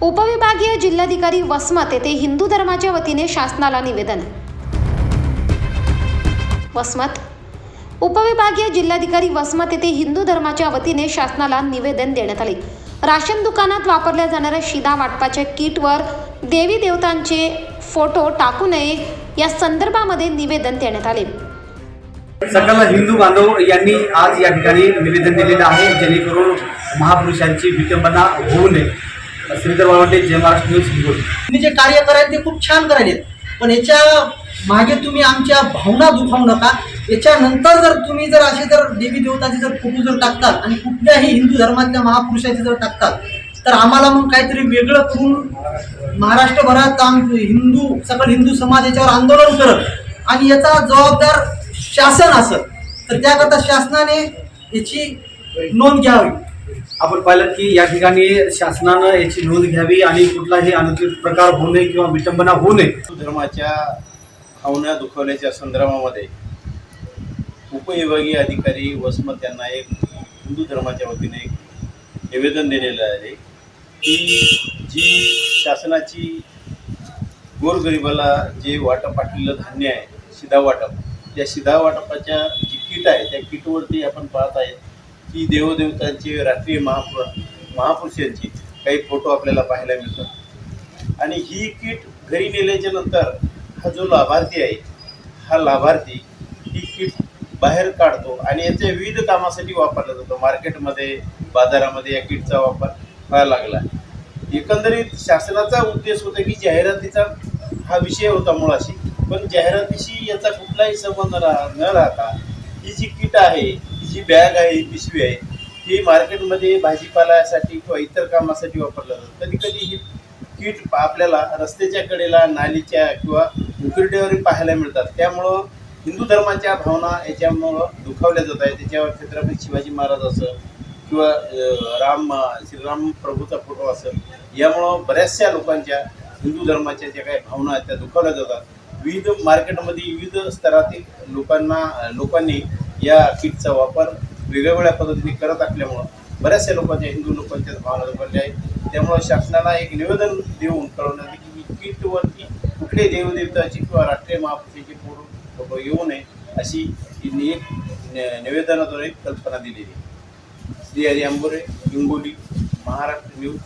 उपविभागीय जिल्हाधिकारी वसमत येथे हिंदू धर्माच्या वतीने शासनाला निवेदन. वसमत. उपविभागीय जिल्हाधिकारी वसमत येथे हिंदू धर्माच्या वतीने शासनाला निवेदन देण्यात आले. राशन दुकानात वापरल्या जाणाऱ्या शिदा वाटपाच्या किटवर देवी देवतांचे फोटो टाकू नये या संदर्भामध्ये निवेदन देण्यात आले. सकल हिंदू बांधव यांनी आज या ठिकाणी निवेदन दिलेलं आहे जेणेकरून महापुरुषांची विटंबना होऊ नये. श्रीधर वावटे जय महाराष्ट्र न्यूज हिंगोली. तुम्ही जे कार्य कराल ते खूप छान करायचे पण याच्या मागे तुम्ही आमच्या भावना दुखावू नका. याच्यानंतर जर तुम्ही जर असे जर देवी देवताचे जर फोटो जर टाकतात आणि कुठल्याही हिंदू धर्मातल्या महापुरुषाचे जर टाकतात तर आम्हाला मग काहीतरी वेगळं करून महाराष्ट्रभरात आम हिंदू सकल हिंदू समाज याच्यावर आंदोलन करत आणि याचा जबाबदार शासन असत तर त्याकरता शासनाने याची नोंद घ्यावी. आपण पाहिलं की या ठिकाणी शासनानं याची नोंद घ्यावी आणि कुठलाही अनुचित प्रकार होऊ नये किंवा विटंबना होऊ नये. हिंदू धर्माच्या भावना दुखवल्याच्या संदर्भामध्ये उपविभागीय अधिकारी वसमत यांना एक हिंदू धर्माच्या वतीने एक निवेदन दिलेलं आहे की जी शासनाची गोरगरिबाला जे वाटप पाठलेलं धान्य आहे शिधा वाटप ज्या शिधा वाटपाच्या जी किट आहे त्या किटवरती आपण पाहत आहेत की देवदेवतांची राष्ट्रीय महापुर महापुरुषांची काही फोटो आपल्याला पाहायला मिळतात. आणि ही किट घरी नेल्याच्या नंतर हा जो लाभार्थी आहे हा लाभार्थी ही किट बाहेर काढतो आणि याच्या विविध कामासाठी वापरला जातो. मार्केटमध्ये बाजारामध्ये या किटचा वापर व्हायला लागला. एकंदरीत शासनाचा उद्देश होता की जाहिरातीचा हा विषय होता मुळाशी. पण जाहिरातीशी याचा कुठलाही संबंध रा- न राहता ही जी किट आहे ही जी बॅग आहे ही पिशवी आहे ही मार्केटमध्ये भाजीपाल्यासाठी किंवा इतर कामासाठी वापरलं जातं. कधी कधी ही किट आपल्याला रस्त्याच्या कडेला नालीच्या किंवा उकिरड्यावर पाहायला मिळतात. त्यामुळं हिंदू धर्माच्या भावना याच्यामुळं दुखावल्या जात आहेत. त्याच्यावर छत्रपती शिवाजी महाराज असं किंवा राम श्रीराम प्रभूचा फोटो असेल यामुळं बऱ्याचशा लोकांच्या हिंदू धर्माच्या ज्या काही भावना आहेत त्या दुखावल्या जातात. विविध मार्केटमध्ये विविध स्तरातील लोकांना लोकांनी या किटचा वापर वेगवेगळ्या पद्धतीने करत असल्यामुळं बऱ्याचशा लोकांच्या हिंदू लोकांच्या भावना दुखावल्या आहेत. त्यामुळं शासनाला एक निवेदन देऊन कळवण्यात आले की ही किटवरती कुठल्याही देवदेवताची किंवा राष्ट्रीय महापुरुषाची पूर्ण येऊ नये अशी ही एक निवेदनाद्वारे कल्पना दिलेली श्री हरी आंबोरे हिंगोली महाराष्ट्र न्यूज.